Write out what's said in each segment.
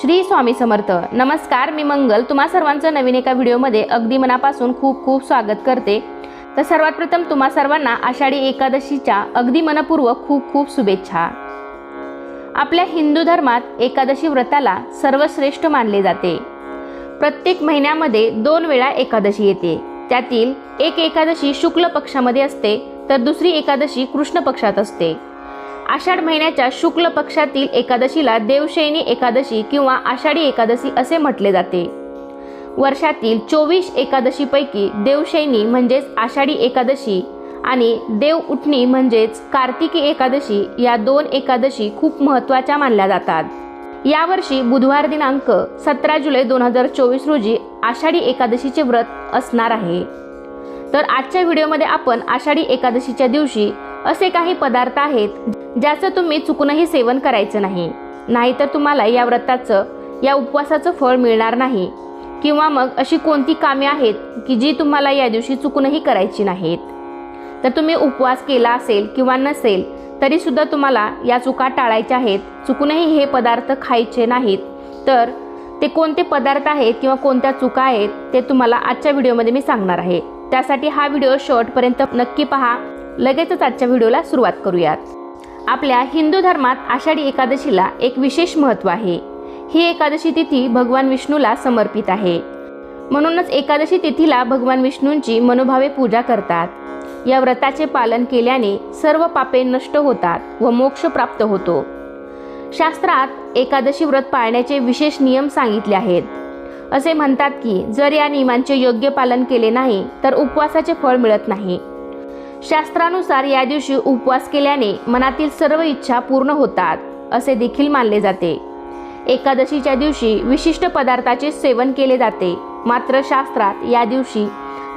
श्री स्वामी समर्थ. नमस्कार मी मंगल. तुम्हा सर्वांचं नवीन एका व्हिडिओमध्ये अगदी मनापासून खूप खूप स्वागत करते. तर सर्वात प्रथम तुम्हा सर्वांना आषाढी एकादशीच्या अगदी मनपूर्वक खूप खूप शुभेच्छा. आपल्या हिंदू धर्मात एकादशी व्रताला सर्वश्रेष्ठ मानले जाते. प्रत्येक महिन्यामध्ये दोन वेळा एकादशी येते. त्यातील एक एकादशी शुक्ल पक्षामध्ये असते तर दुसरी एकादशी कृष्ण पक्षात असते. आषाढ महिन्याच्या शुक्ल पक्षातील एकादशीला देवशयनी एकादशी किंवा आषाढी एकादशी असे म्हटले जाते. वर्षातील चोवीस एकादशीपैकी देवशयनी म्हणजेच आषाढी एकादशी आणि देव उठणी म्हणजेच कार्तिकी एकादशी या दोन एकादशी खूप महत्त्वाच्या मानल्या जातात. यावर्षी बुधवार दिनांक सतरा जुलै दोन हजार चोवीस रोजी आषाढी एकादशीचे व्रत असणार आहे. तर आजच्या व्हिडिओमध्ये आपण आषाढी एकादशीच्या दिवशी असे काही पदार्थ आहेत ज्याचं तुम्ही चुकूनही सेवन करायचं नाही. नाहीतर तुम्हाला या व्रताचं या उपवासाचं फळ मिळणार नाही. किंवा मग अशी कोणती कामे आहेत की जी तुम्हाला या दिवशी चुकूनही करायची नाहीत? तर तुम्ही उपवास केला असेल किंवा नसेल तरीसुद्धा तुम्हाला या चुका टाळायच्या आहेत चुकूनही हे पदार्थ खायचे नाहीत. तर ते कोणते पदार्थ आहेत किंवा कोणत्या चुका आहेत ते तुम्हाला आजच्या व्हिडिओमध्ये मी सांगणार आहे. त्यासाठी हा व्हिडिओ शॉर्टपर्यंत नक्की पहा. लगेचच आजच्या व्हिडिओला सुरुवात करूयात. आपल्या हिंदू धर्मात आषाढी एकादशीला एक विशेष महत्त्व आहे. ही एकादशी तिथी भगवान विष्णूला समर्पित आहे. म्हणूनच एकादशी तिथीला भगवान विष्णूंची मनोभावे पूजा करतात. या व्रताचे पालन केल्याने सर्व पापे नष्ट होतात व मोक्ष प्राप्त होतो. शास्त्रात एकादशी व्रत पाळण्याचे विशेष नियम सांगितले आहेत. असे म्हणतात की जर या नियमांचे योग्य पालन केले नाही तर उपवासाचे फळ मिळत नाही. शास्त्रानुसार या दिवशी उपवास केल्याने मनातील सर्व इच्छा पूर्ण होतात असे देखील मानले जाते. एकादशीच्या दिवशी विशिष्ट पदार्थाचे सेवन केले जाते. मात्र शास्त्रात या दिवशी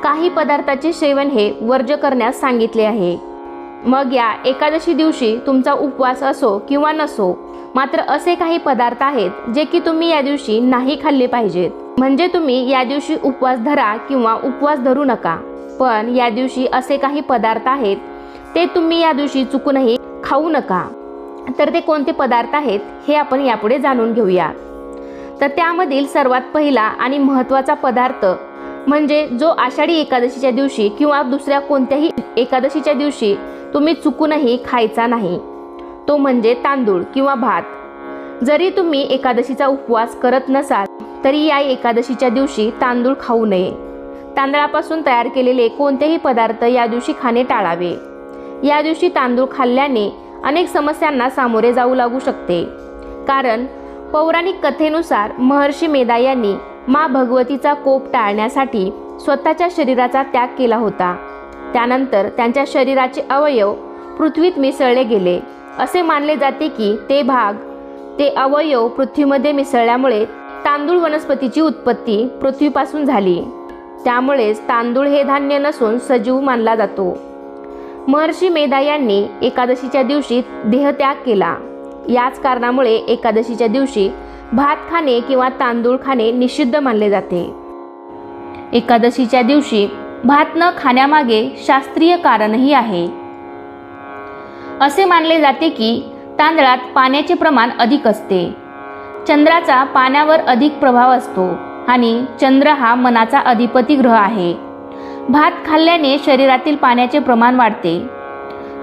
काही पदार्थाचे सेवन हे वर्ज करण्यास सांगितले आहे. मग या एकादशी दिवशी तुमचा उपवास असो किंवा नसो मात्र असे काही पदार्थ आहेत जे की तुम्ही या दिवशी नाही खाल्ले पाहिजेत. म्हणजे तुम्ही या दिवशी उपवास धरा किंवा उपवास धरू नका. पण या दिवशी असे काही पदार्थ आहेत ते तुम्ही या दिवशी चुकूनही खाऊ नका. तर ते कोणते पदार्थ आहेत हे आपण यापुढे जाणून घेऊया. तर त्यामधील सर्वात पहिला आणि महत्त्वाचा पदार्थ म्हणजे जो आषाढी एकादशीच्या दिवशी किंवा दुसऱ्या कोणत्याही एकादशीच्या दिवशी तुम्ही चुकूनही खायचा नाही तो म्हणजे तांदूळ किंवा भात. जरी तुम्ही एकादशीचा उपवास करत नसाल तरी या एकादशीच्या दिवशी तांदूळ खाऊ नये. तांदळापासून तयार केलेले कोणतेही पदार्थ या दिवशी खाणे टाळावे. या दिवशी तांदूळ खाल्ल्याने अनेक समस्यांना सामोरे जाऊ लागू शकते. कारण पौराणिक कथेनुसार महर्षी मेधा यांनी मा भगवतीचा कोप टाळण्यासाठी स्वतःच्या शरीराचा त्याग केला होता. त्यानंतर त्यांच्या शरीराचे अवयव पृथ्वीत मिसळले गेले. असे मानले जाते की ते भाग ते अवयव पृथ्वीमध्ये मिसळल्यामुळे तांदूळ वनस्पतीची उत्पत्ती पृथ्वीपासून झाली. त्यामुळेच तांदूळ हे धान्य नसून सजीव मानला जातो. महर्षी मेधा यांनी एकादशीच्या दिवशी देहत्याग केला. याच कारणामुळे एकादशीच्या दिवशी भात खाणे किंवा तांदूळ खाणे निषिद्ध मानले जाते. एकादशीच्या दिवशी भात न खाण्यामागे शास्त्रीय कारणही आहे. असे मानले जाते की तांदळात पाण्याचे प्रमाण अधिक असते. चंद्राचा पाण्यावर अधिक प्रभाव असतो. आणि चंद्र हा मनाचा अधिपती ग्रह आहे. भात खाल्ल्याने शरीरातील पाण्याचे प्रमाण वाढते.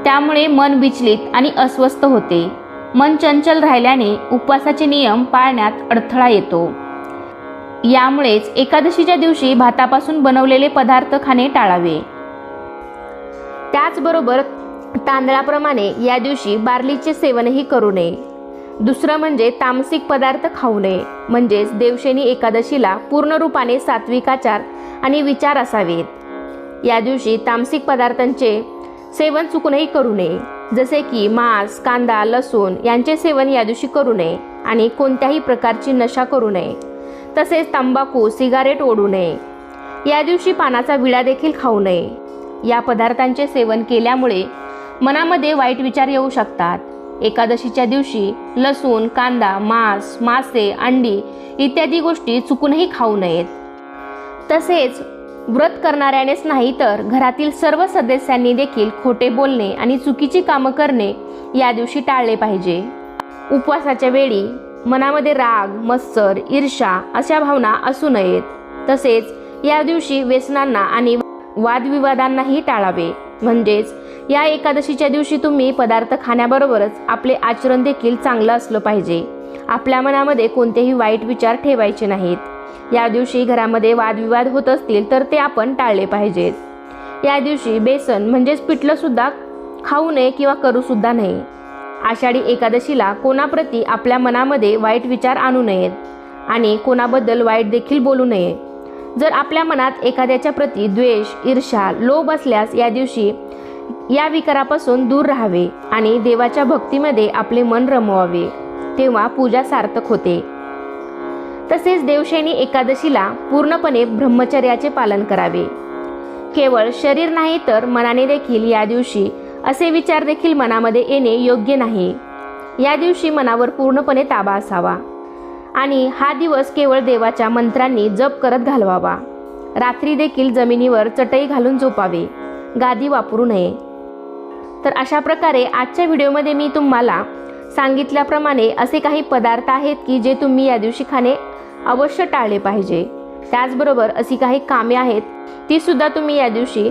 त्यामुळे मन विचलित आणि अस्वस्थ होते. मन चंचल राहिल्याने उपवासाचे नियम पाळण्यात अडथळा येतो. यामुळेच एकादशीच्या दिवशी भातापासून बनवलेले पदार्थ खाणे टाळावे. त्याचबरोबर तांदळाप्रमाणे या दिवशी बार्लीचे सेवनही करू नये. दुसरं म्हणजे तामसिक पदार्थ खाऊ नये. म्हणजेच देवशेनी एकादशीला पूर्ण रूपाने सात्विकाचार आणि विचार असावेत. या दिवशी तामसिक पदार्थांचे सेवन चुकूनही करू नये. जसे की मांस कांदा लसूण यांचे सेवन या दिवशी करू नये आणि कोणत्याही प्रकारची नशा करू नये. तसेच तंबाखू सिगारेट ओढू नये. या दिवशी पानाचा विडा देखील खाऊ नये. या पदार्थांचे सेवन केल्यामुळे मनामध्ये वाईट विचार येऊ शकतात. एकादशीच्या दिवशी लसूण कांदा मांस मासे अंडी इत्यादी गोष्टी चुकूनही खाऊ नयेत. तसेच व्रत करणाऱ्यानेच नाही तर घरातील सर्व सदस्यांनी देखील खोटे बोलणे आणि चुकीची कामं करणे या दिवशी टाळले पाहिजे. उपवासाच्या वेळी मनामध्ये राग मत्सर ईर्षा अशा भावना असू नयेत. तसेच या दिवशी व्यसनांना आणि वादविवादांनाही टाळावे. म्हणजेच या एकादशीच्या दिवशी तुम्ही पदार्थ खाण्याबरोबरच आपले आचरण देखील चांगलं असलं पाहिजे. आपल्या मनामध्ये कोणतेही वाईट विचार ठेवायचे नाहीत. या दिवशी घरामध्ये वादविवाद होत असतील तर ते आपण टाळले पाहिजेत. या दिवशी बेसन म्हणजेच पिठलं सुद्धा खाऊ नये किंवा करू सुद्धा नये. आषाढी एकादशीला कोणाप्रती आपल्या मनामध्ये वाईट विचार आणू नयेत. आणि कोणाबद्दल वाईट देखील बोलू नये. जर आपल्या मनात एखाद्याच्या प्रती द्वेष ईर्षा लोभ असल्यास या दिवशी या विकारापासून दूर राहावे आणि देवाच्या भक्तीमध्ये आपले मन रमवावे तेव्हा पूजा सार्थक होते. तसेच देवशैनी एकादशीला पूर्णपणे ब्रह्मचर्याचे पालन करावे. केवळ शरीर नाही तर मनाने देखील या दिवशी असे विचार देखील मनामध्ये येणे योग्य नाही. या दिवशी मनावर पूर्णपणे ताबा असावा. आणि हा दिवस केवळ देवाच्या मंत्रांनी जप करत घालवावा. रात्री देखील जमिनीवर चटई घालून झोपावे. गादी वापरू नये. तर अशा प्रकारे आजच्या व्हिडिओमध्ये मी तुम्हाला सांगितल्याप्रमाणे असे काही पदार्थ आहेत की जे तुम्ही या दिवशी खाणे अवश्य टाळले पाहिजे. त्याचबरोबर अशी काही कामे आहेत ती सुद्धा तुम्ही या दिवशी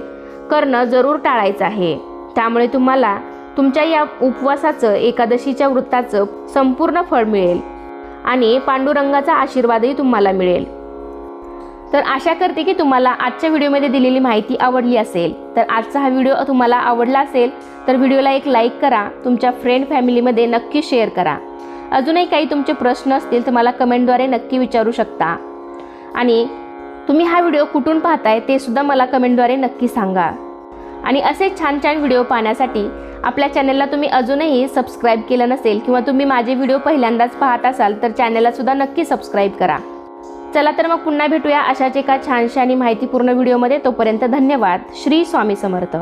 करणं जरूर टाळायचं आहे. त्यामुळे तुम्हाला तुमच्या या उपवासाचं एकादशीच्या वृत्ताचं संपूर्ण फळ मिळेल. आणि पांडुरंगाचा आशीर्वादही तुम्हाला मिळेल. तर आशा करते की तुम्हाला आजच्या व्हिडिओमध्ये दिलेली माहिती आवडली असेल. तर आजचा हा व्हिडिओ तुम्हाला आवडला असेल तर व्हिडिओला एक लाईक करा तुमच्या फ्रेंड फॅमिलीमध्ये नक्की शेअर करा. अजूनही काही तुमचे प्रश्न असतील तर मला कमेंटद्वारे नक्की विचारू शकता. आणि तुम्ही हा व्हिडिओ कुठून पाहताय ते सुद्धा मला कमेंटद्वारे नक्की सांगा. आणि असे छान छान व्हिडिओ पाहण्यासाठी आपल्या चॅनलला तुम्ही अजूनही सबस्क्राईब केलं नसेल किंवा तुम्ही माझे व्हिडिओ पहिल्यांदाच पाहत असाल तर चॅनलला सुद्धा नक्की सबस्क्राईब करा. चला तर मग पुन्हा भेटूया अशाच एका छानशा आणि माहितीपूर्ण व्हिडिओमध्ये तोपर्यंत धन्यवाद. श्री स्वामी समर्थ.